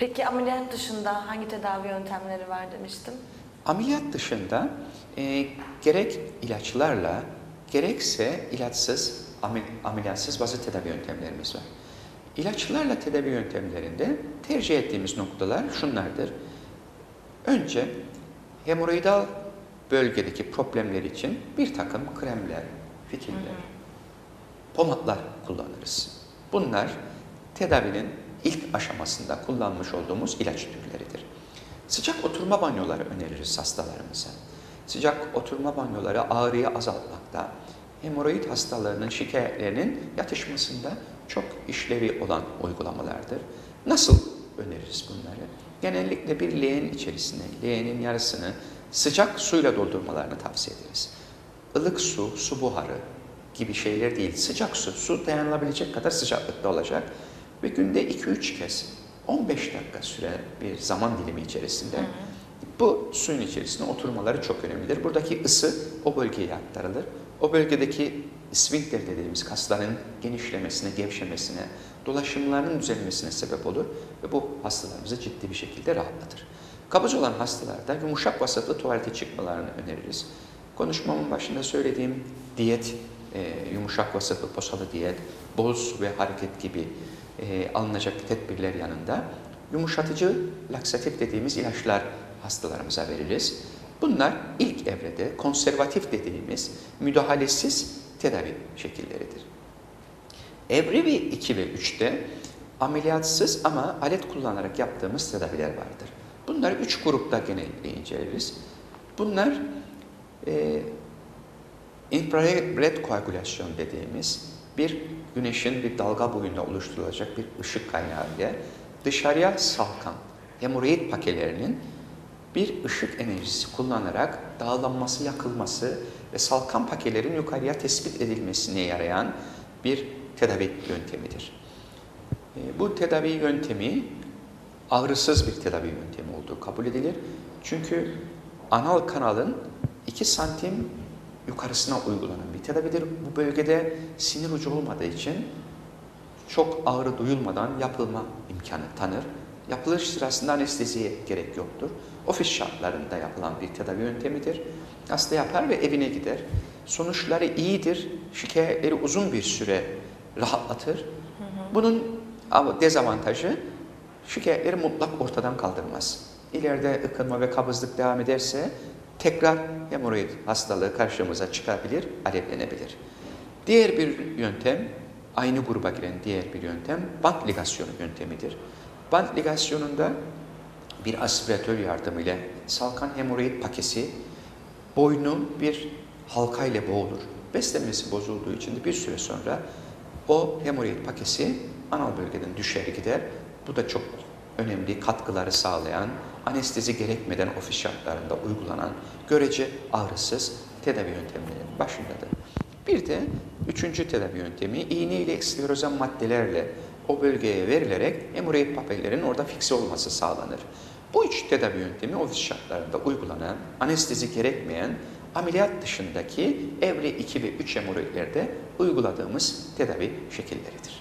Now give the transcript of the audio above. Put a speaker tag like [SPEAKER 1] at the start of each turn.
[SPEAKER 1] Peki ameliyat dışında hangi tedavi yöntemleri var demiştim?
[SPEAKER 2] Ameliyat dışında e, gerek ilaçlarla gerekse ilaçsız, amel- ameliyatsız bazı tedavi yöntemlerimiz var. İlaçlarla tedavi yöntemlerinde tercih ettiğimiz noktalar şunlardır. Önce hemoroidal bölgedeki problemler için bir takım kremler, fitiller, pomatlar kullanırız. Bunlar tedavinin ilk aşamasında kullanmış olduğumuz ilaç türleridir. Sıcak oturma banyoları öneririz hastalarımıza. Sıcak oturma banyoları ağrıyı azaltmakta, hemoroid hastalarının şikayetlerinin yatışmasında çok işlevi olan uygulamalardır. Nasıl öneririz bunları? Genellikle bir leğen içerisine, leğenin yarısını sıcak suyla doldurmalarını tavsiye ederiz. Ilık su, su buharı gibi şeyler değil, sıcak su, su dayanılabilecek kadar sıcaklıkta olacak ve günde 2-3 kez 15 dakika süre bir zaman dilimi içerisinde bu suyun içerisine oturmaları çok önemlidir. Buradaki ısı o bölgeye aktarılır. O bölgedeki sphinkter dediğimiz kasların genişlemesine, gevşemesine, dolaşımlarının düzelmesine sebep olur ve bu hastalarımızı ciddi bir şekilde rahatlatır. Kabız olan hastalarda yumuşak vasıflı tuvalete çıkmalarını öneririz. Konuşmamın başında söylediğim diyet, e, yumuşak vasıflı posalı diyet, su ve hareket gibi e, alınacak tedbirler yanında yumuşatıcı laksatif dediğimiz ilaçlar hastalarımıza veririz. Bunlar ilk evrede konservatif dediğimiz müdahalesiz tedavi şekilleridir. Evre 1, 2 ve 3'te ameliyatsız ama alet kullanarak yaptığımız tedaviler vardır. Bunları üç grupta genellikle inceleriz. Bunlar infrared koagülasyon dediğimiz bir güneşin bir dalga boyunda oluşturulacak bir ışık kaynağı ile dışarıya salkan hemoroid pakelerinin bir ışık enerjisi kullanarak dağılanması, yakılması ve salkan pakelerin yukarıya tespit edilmesine yarayan bir tedavi yöntemidir. E, Bu tedavi yöntemi ağrısız bir tedavi yöntemi olduğu kabul edilir. Çünkü anal kanalın 2 santim yukarısına uygulanan bir tedavidir. Bu bölgede sinir ucu olmadığı için çok ağrı duyulmadan yapılma imkanı tanır. Yapılış sırasında anesteziye gerek yoktur. Ofis şartlarında yapılan bir tedavi yöntemidir. Hasta yapar ve evine gider. Sonuçları iyidir. Şikayetleri uzun bir süre rahatlatır. Bunun dezavantajı şikayetleri mutlak ortadan kaldırmaz. İleride ıkınma ve kabızlık devam ederse tekrar hemoroid hastalığı karşımıza çıkabilir, alevlenebilir. Diğer bir yöntem, aynı gruba giren diğer bir yöntem bant ligasyonu yöntemidir. Bant ligasyonunda bir aspiratör yardımıyla salkan hemoroid pakesi boynu bir halka ile boğulur. Beslenmesi bozulduğu için de bir süre sonra o hemoroid pakesi anal bölgeden düşer gider. Bu da çok önemli katkıları sağlayan, anestezi gerekmeden ofis şartlarında uygulanan görece ağrısız tedavi yöntemlerinin başındadır. Bir de üçüncü tedavi yöntemi iğne ile sklerozan maddelerle o bölgeye verilerek hemoroid papellerin orada fikse olması sağlanır. Bu üç tedavi yöntemi ofis şartlarında uygulanan, anestezi gerekmeyen, ameliyat dışındaki evre 2 ve 3 hemoroidlerde uyguladığımız tedavi şekilleridir.